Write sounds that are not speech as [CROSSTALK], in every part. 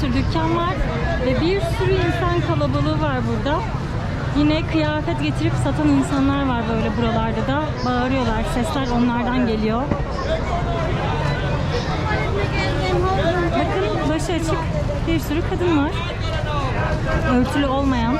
sürü dükkan var ve bir sürü insan kalabalığı var burada. Yine kıyafet getirip satan insanlar var böyle buralarda da. Bağırıyorlar. Sesler onlardan geliyor. Bakın başı açık bir sürü kadın var. Örtülü olmayan.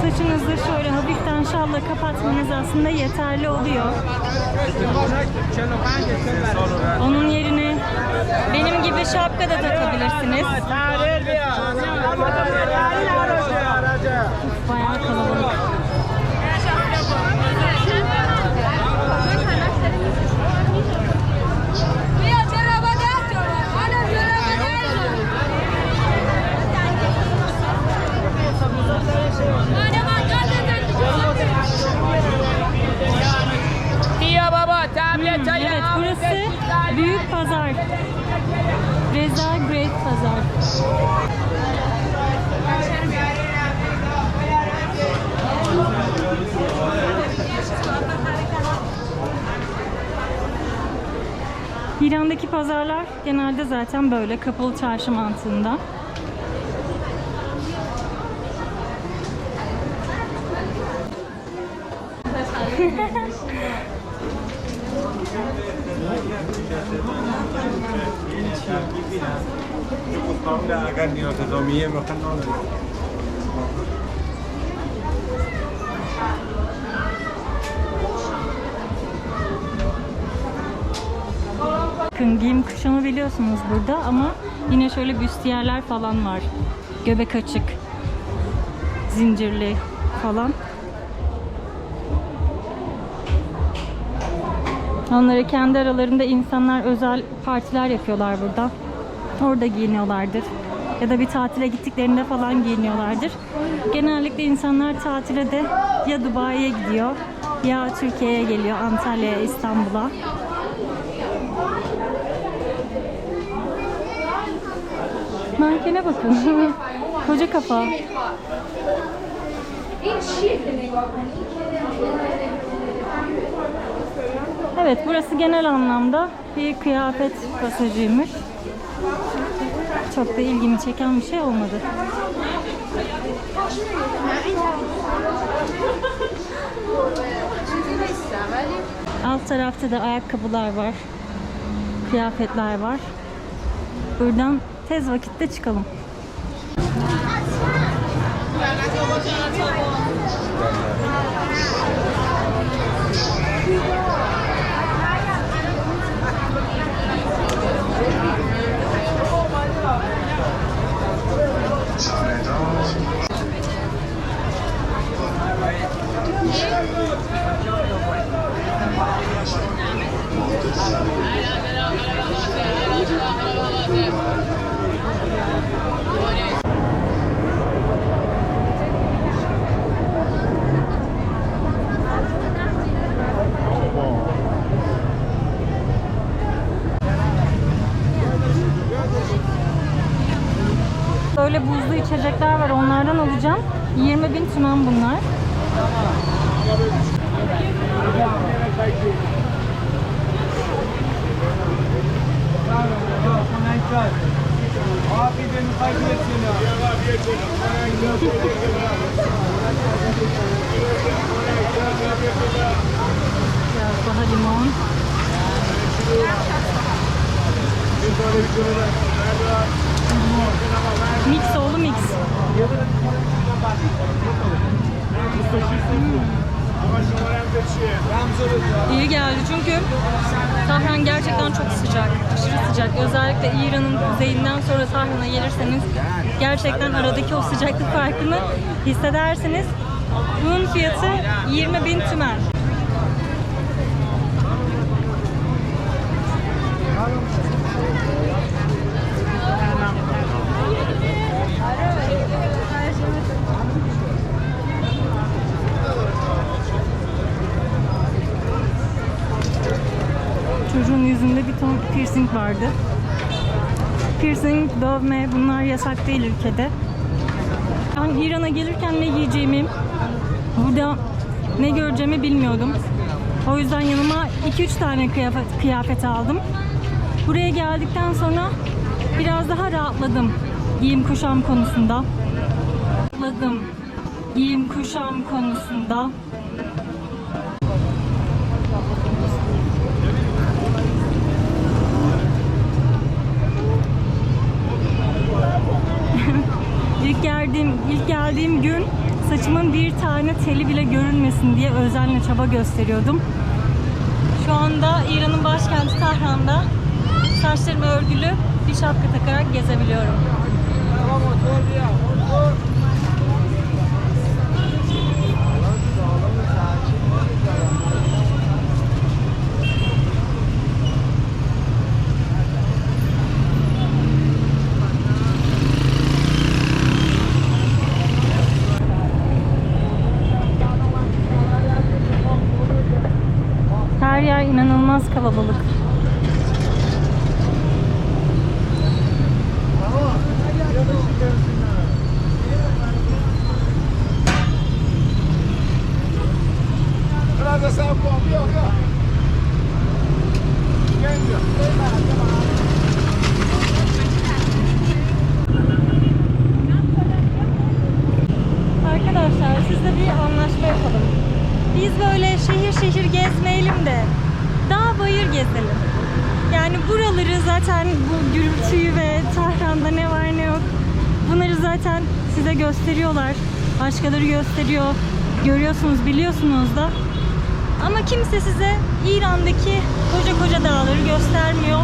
Saçınızı şöyle hafiften şalla kapatmanız aslında yeterli oluyor. Onun yerine benim gibi şapka da takabilirsiniz. Bayağı kalabalık. Hmm, evet burası Büyük Pazar. Reza Great Pazar. İran'daki pazarlar genelde zaten böyle kapalı çarşı mantığında. اگر نیاز ادامیه بخن Bakın giyim kuşamı biliyorsunuz burada ama yine şöyle büstiyerler falan var. Göbek açık, zincirli falan. Onları kendi aralarında insanlar özel partiler yapıyorlar burada. Orada giyiniyorlardır. Ya da bir tatile gittiklerinde falan giyiniyorlardır. Genellikle insanlar tatile de ya Dubai'ye gidiyor ya Türkiye'ye geliyor, Antalya'ya, İstanbul'a. Mankene bakın. [LAUGHS] Koca kafa. Evet burası genel anlamda bir kıyafet pasajıymış. Çok da ilgimi çeken bir şey olmadı. Alt tarafta da ayakkabılar var. Kıyafetler var. Buradan tez vakitte çıkalım. Böyle buzlu içecekler var. Onlardan alacağım. 20 bin tümen bunlar. Biraz daha limon. Mix oldu mix. İyi geldi çünkü Tahran gerçekten çok sıcak, aşırı sıcak. Özellikle İran'ın kuzeyinden sonra Tahran'a gelirseniz gerçekten aradaki o sıcaklık farkını hissedersiniz. Bunun fiyatı 20 bin tümen. Piercing vardı. Piercing, dövme bunlar yasak değil ülkede. Ben İran'a gelirken ne giyeceğimi, burada ne göreceğimi bilmiyordum. O yüzden yanıma 2-3 tane kıyafet, kıyafet aldım. Buraya geldikten sonra biraz daha rahatladım giyim kuşam konusunda. Rahatladım giyim kuşam konusunda. İlk geldiğim ilk geldiğim gün saçımın bir tane teli bile görünmesin diye özenle çaba gösteriyordum. Şu anda İran'ın başkenti Tahran'da saçlarımı örgülü bir şapka takarak gezebiliyorum. Her yer inanılmaz kalabalık. Arkadaşlar sizle bir anlaşma yapalım. Biz böyle şehir şehir gezmeyelim de dağ bayır gezelim. Yani buraları zaten bu gürültüyü ve Tahran'da ne var ne yok bunları zaten size gösteriyorlar. Başkaları gösteriyor. Görüyorsunuz, biliyorsunuz da. Ama kimse size İran'daki koca koca dağları göstermiyor.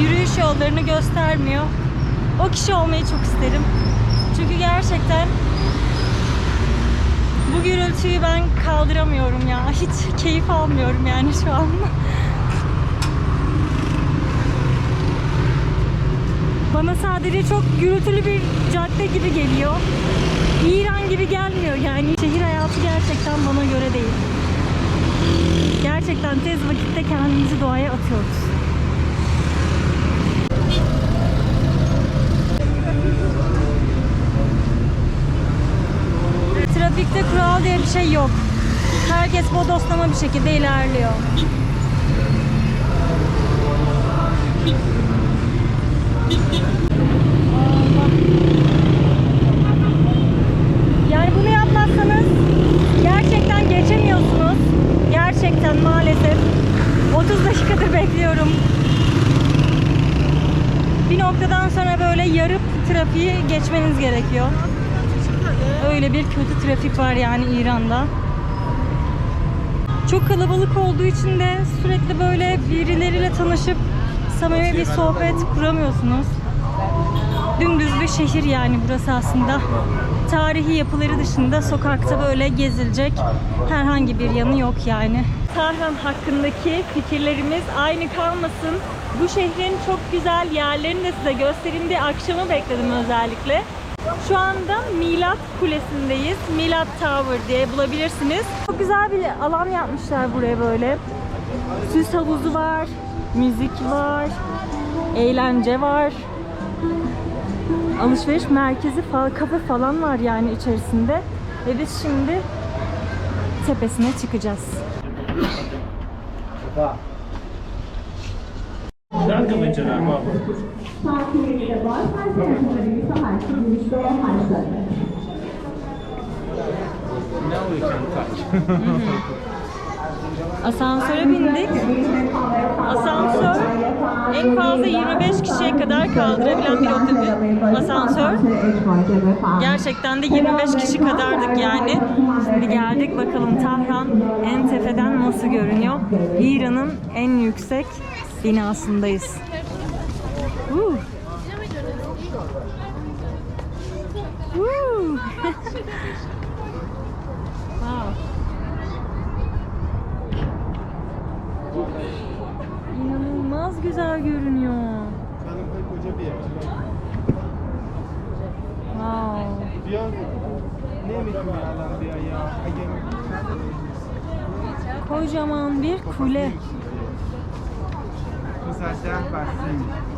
Yürüyüş yollarını göstermiyor. O kişi olmayı çok isterim. Çünkü gerçekten bu gürültüyü ben kaldıramıyorum ya. Hiç keyif almıyorum yani şu an. [LAUGHS] Bana sadece çok gürültülü bir cadde gibi geliyor. İran gibi gelmiyor yani. Şehir hayatı gerçekten bana göre değil. Gerçekten tez vakitte kendimizi doğaya atıyoruz. Trafikte kural diye bir şey yok. Herkes bodoslama bir şekilde ilerliyor. Yani bunu yapmazsanız gerçekten geçemiyorsunuz. Gerçekten maalesef. 30 dakikadır bekliyorum. Bir noktadan sonra böyle yarıp trafiği geçmeniz gerekiyor. Öyle bir kötü trafik var yani İran'da. Çok kalabalık olduğu için de sürekli böyle birileriyle tanışıp samimi bir sohbet kuramıyorsunuz. Dümdüz bir şehir yani burası aslında. Tarihi yapıları dışında sokakta böyle gezilecek herhangi bir yanı yok yani. Tahran hakkındaki fikirlerimiz aynı kalmasın. Bu şehrin çok güzel yerlerini de size göstereyim diye akşamı bekledim özellikle. Şu anda Milat Kulesi'ndeyiz. Milat Tower diye bulabilirsiniz. Çok güzel bir alan yapmışlar buraya böyle. Süs havuzu var, müzik var, eğlence var. Alışveriş merkezi falan, kafe falan var yani içerisinde. Ve biz şimdi tepesine çıkacağız. Now we can touch. Asansöre bindik. Asansör en fazla 25 kişiye kadar kaldırabilen bir otel. Asansör. Gerçekten de 25 kişi kadardık yani. Şimdi geldik bakalım Tahran en tepeden nasıl görünüyor. İran'ın en yüksek binasındayız. Woo. Woo. wow. İnanılmaz güzel görünüyor. Kanımda. Wow. Kocaman bir kule. Müsaade versin.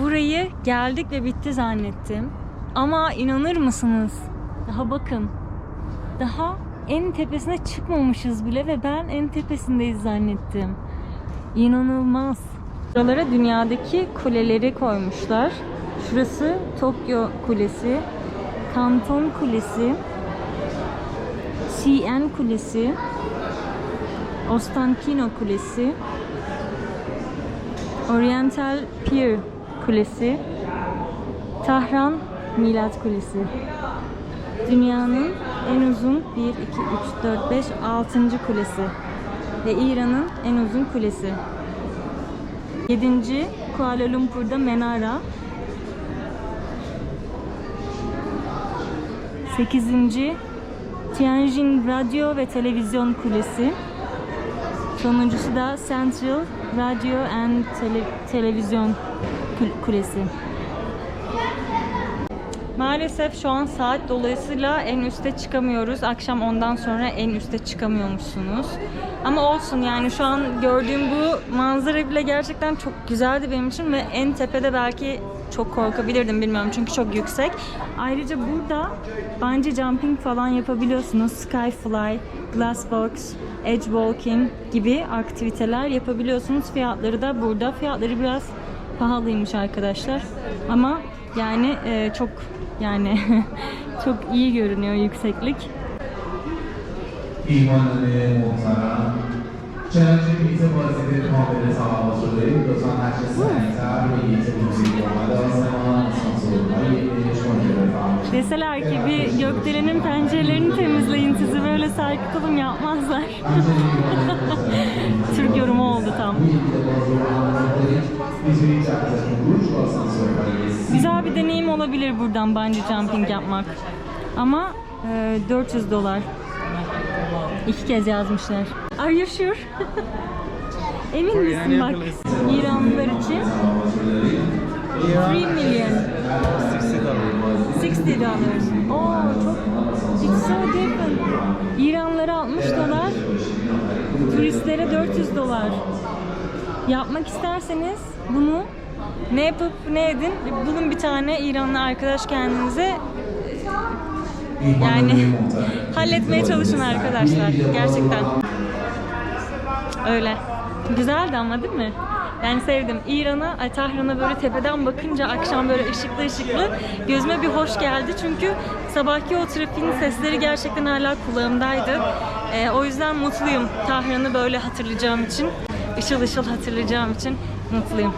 Burayı geldik ve bitti zannettim. Ama inanır mısınız? Daha bakın. Daha en tepesine çıkmamışız bile ve ben en tepesindeyiz zannettim. İnanılmaz. Buralara dünyadaki kuleleri koymuşlar. Şurası Tokyo Kulesi, Kanton Kulesi, CN Kulesi, Ostankino Kulesi, Oriental Pier Kulesi, Tahran Milat Kulesi. Dünyanın en uzun 1, 2, 3, 4, 5, 6. kulesi. Ve İran'ın en uzun kulesi. 7. Kuala Lumpur'da Menara. 8. Tianjin Radyo ve Televizyon Kulesi. Sonuncusu da Central Radio and Tele- Televizyon Kul- Kulesi. Maalesef şu an saat dolayısıyla en üste çıkamıyoruz. Akşam ondan sonra en üste çıkamıyormuşsunuz. Ama olsun yani şu an gördüğüm bu manzara bile gerçekten çok güzeldi benim için ve en tepede belki çok korkabilirdim bilmiyorum çünkü çok yüksek. Ayrıca burada bence jumping falan yapabiliyorsunuz. Skyfly, glassbox, edge walking gibi aktiviteler yapabiliyorsunuz. Fiyatları da burada. Fiyatları biraz pahalıymış arkadaşlar. Ama yani e, çok yani [LAUGHS] çok iyi görünüyor yükseklik. İmanlı Çerçeve eğitim vazifeli kongre sağlamasıdır. Deseler ki bir gökdelenin pencerelerini temizleyin sizi böyle sarkıtılım yapmazlar. Türk yorumu oldu tam. Güzel bir deneyim olabilir buradan bungee jumping yapmak. Ama e, 400 dolar. İki kez yazmışlar. Are you sure? [LAUGHS] Emin misin bak? İranlılar için 3 milyon. 60 dollars. Oo çok it's so different. İranlara 60 dolar, turistlere 400 dolar. Yapmak isterseniz bunu ne yapıp ne edin? Bulun bir tane İranlı arkadaş kendinize yani [LAUGHS] halletmeye çalışın arkadaşlar gerçekten. Öyle. Güzeldi ama değil mi? Yani sevdim. İran'a, Tahran'a böyle tepeden bakınca akşam böyle ışıklı ışıklı gözüme bir hoş geldi. Çünkü sabahki o trafiğin sesleri gerçekten hala kulağımdaydı. Ee, o yüzden mutluyum. Tahran'ı böyle hatırlayacağım için, ışıl ışıl hatırlayacağım için mutluyum.